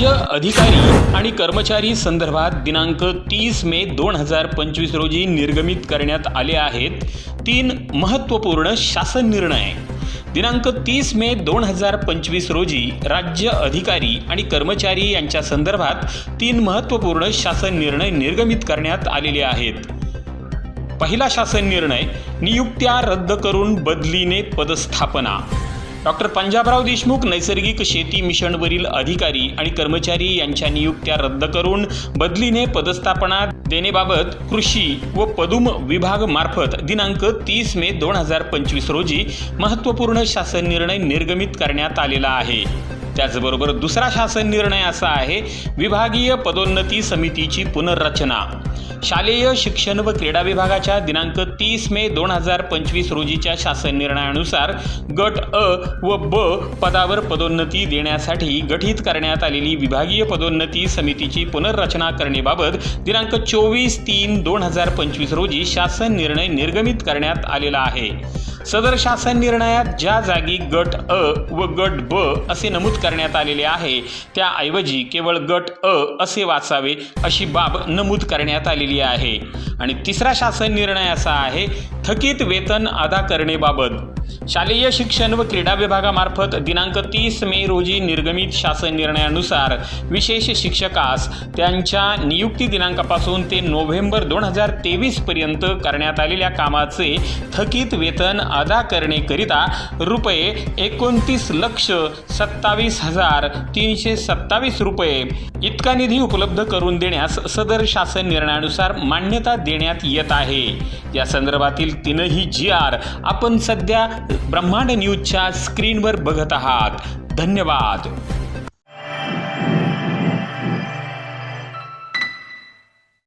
राज्य अधिकारी आणि कर्मचारी संदर्भात दिनांक तीस मे दोन हजार पंचवीस रोजी निर्गमित करण्यात आले आहेत तीन महत्त्वपूर्ण शासन निर्णय. दिनांक तीस मे दोन हजार पंचवीस रोजी राज्य अधिकारी आणि कर्मचारी यांच्या संदर्भात तीन महत्त्वपूर्ण शासन निर्णय निर्गमित करण्यात आलेले आहेत. पहिला शासन निर्णय नियुक्त्या रद्द करून बदलीने पदस्थापना. डॉक्टर पंजाबराव देशमुख नैसर्गिक शेती मिशनवरील अधिकारी आणि कर्मचारी यांच्या नियुक्त्या रद्द करून बदलीने पदस्थापना देण्याबाबत कृषी व पदुम विभाग मार्फत दिनांक तीस मे दोन हजार पंचवीस रोजी महत्त्वपूर्ण शासन निर्णय निर्गमित करण्यात आलेला आहे. त्याचबरोबर दुसरा शासन निर्णय असा आहे विभागीय पदोन्नती समितीची पुनर्रचना. शालेय शिक्षण व क्रीडा विभागाच्या दिनांक तीस मे दोन हजार पंचवीस रोजीच्या शासन निर्णयानुसार गट अ व ब पदावर पदोन्नती देण्यासाठी गठीत करण्यात आलेली विभागीय पदोन्नती समितीची पुनर्रचना करणेबाबत दिनांक चोवीस तीन दोन हजार पंचवीस रोजी शासन निर्णय निर्गमित करण्यात आलेला आहे. सदर शासन निर्णयात ज्या जागी गट अ व गट ब असे नमूद करण्यात आलेले आहे त्याऐवजी केवळ गट अ असे वाचावे अशी बाब नमूद करण्यात आलेली आहे. आणि तिसरा शासन निर्णय असा आहे थकीत वेतन अदा करणेबाबत शालेय शिक्षण व क्रीडा विभागामार्फत दिनांक तीस मे रोजी निर्गमित शासन निर्णयानुसार विशेष शिक्षकास त्यांच्या नियुक्ती दिनांकापासून ते नोव्हेंबर दोन हजार तेवीसपर्यंत करण्यात आलेल्या कामाचे थकीत वेतन अदा करणेकरिता रुपये एकोणतीस लक्ष सत्तावीस हजार तीनशे सत्तावीस रुपये इतका निधी उपलब्ध करून देण्यास सदर शासन निर्णयानुसार मान्यता देण्यात येत आहे. या संदर्भातील तीनही जी आर आपण सध्या ब्रह्मांड न्यूजच्या स्क्रीनवर बघत आहात. धन्यवाद.